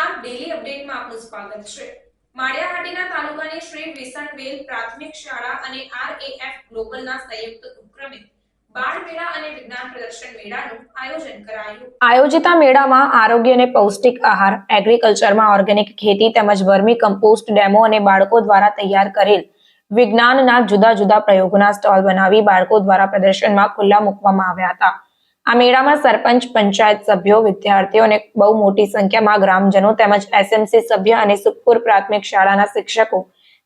બુલેટિનમાં આપનું સ્વાગત છે. માળિયાહાટીના તાલુકાની શ્રી વિસણવેલ પ્રાથમિક શાળા અને આરએએફ ગ્લોબલના સંયુક્ત ઉપક્રમે આયોજિત મેળામાં આરોગ્ય અને પૌષ્ટિક આહાર એગ્રીકલ્ચરમાં ઓર્ગેનિક ખેતી તેમજ વર્મી ડેમો અને બાળકો દ્વારા તૈયાર કરેલ વિજ્ઞાનના જુદા જુદા પ્રયોગોના સ્ટોલ બનાવી બાળકો દ્વારા પ્રદર્શનમાં ખુલ્લા મૂકવામાં આવ્યા હતા. આ મેળામાં સરપંચ, પંચાયત સભ્યો, વિદ્યાર્થીઓ અને બહુ મોટી સંખ્યામાં ગ્રામજનો તેમજ એસએમસી સભ્ય અને સુખપુર પ્રાથમિક શાળાના શિક્ષકો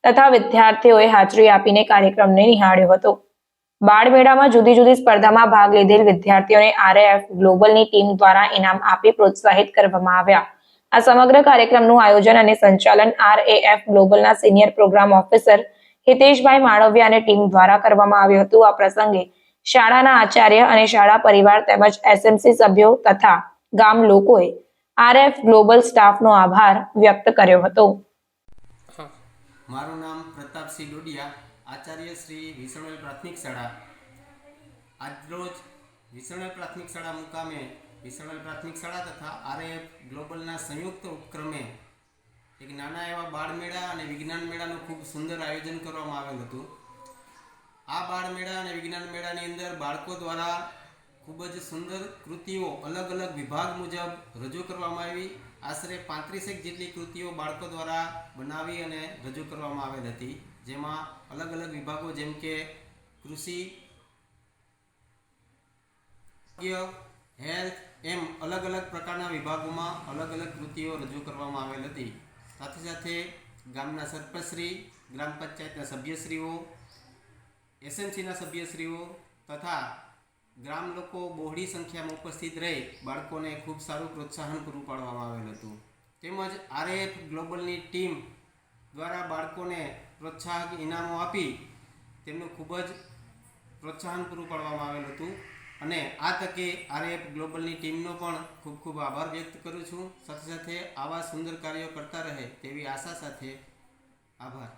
તથા વિદ્યાર્થીઓએ હાજરી આપીને કાર્યક્રમને નિહાળ્યો હતો. બાળ મેળામાં જુદી જુદી સ્પર્ધામાં ભાગ લીધેલ વિદ્યાર્થીઓને આરએએફ ગ્લોબલની ટીમ દ્વારા ઇનામ આપી પ્રોત્સાહિત કરવામાં આવ્યા. આ સમગ્ર કાર્યક્રમનું આયોજન અને સંચાલન RAF ગ્લોબલના senior program officer Hiteshbhai Malviya અને ટીમ દ્વારા કરવામાં આવ્યું હતું. આ પ્રસંગે શાળાના આચાર્ય અને શાળા પરિવાર તેમજ એસએમસી સભ્યો તથા ગામ લોકોએ આરએફ ગ્લોબલ સ્ટાફનો આભાર વ્યક્ત કર્યો હતો. મારું નામ પ્રતાપસિંહ ડોડિયા, આચાર્ય શ્રી વિસણવેલ પ્રાથમિક શાળા. આજરોજ વિસણવેલ પ્રાથમિક શાળા મુકામે વિસણવેલ પ્રાથમિક શાળા તથા આરએફ ગ્લોબલના સંયુક્ત ઉપક્રમે એક નાના એવા બાળમેળા અને વિજ્ઞાન મેળાનું ખૂબ સુંદર આયોજન કરવામાં આવેલ હતું. બાળ મેળા અને વિજ્ઞાન મેળાની અંદર બાળકો દ્વારા ખૂબ જ સુંદર કૃતિઓ અલગ અલગ વિભાગ મુજબ રજૂ કરવામાં આવી. આશરે પાંત્રીસેક જેટલી કૃતિઓ બાળકો દ્વારા બનાવી અને રજૂ કરવામાં આવેલ હતી. જેમાં અલગ અલગ વિભાગો જેમ કે કૃષિ હેલ્થ એમ અલગ અલગ પ્રકારના વિભાગોમાં અલગ અલગ કૃતિઓ રજૂ કરવામાં આવેલ હતી. સાથે સાથે ગામના સરપંચશ્રી, ગ્રામ પંચાયતના સભ્યશ્રીઓ એસએમસીના સભ્યશ્રીઓ તથા ગ્રામ લોકો બહોળી સંખ્યામાં ઉપસ્થિત રહી બાળકોને ખૂબ સારું પ્રોત્સાહન પૂરું પાડવામાં આવેલ હતું. તેમજ આરએફ ગ્લોબલની ટીમ દ્વારા બાળકોને પ્રોત્સાહક ઇનામો આપી તેમનું ખૂબ જ પ્રોત્સાહન પૂરું પાડવામાં આવેલ હતું અને આ તકે આરએફ ગ્લોબલની ટીમનો પણ ખૂબ ખૂબ આભાર વ્યક્ત કરું છું. સાથે સાથે આવા સુંદર કાર્યો કરતા રહે તેવી આશા સાથે આભાર.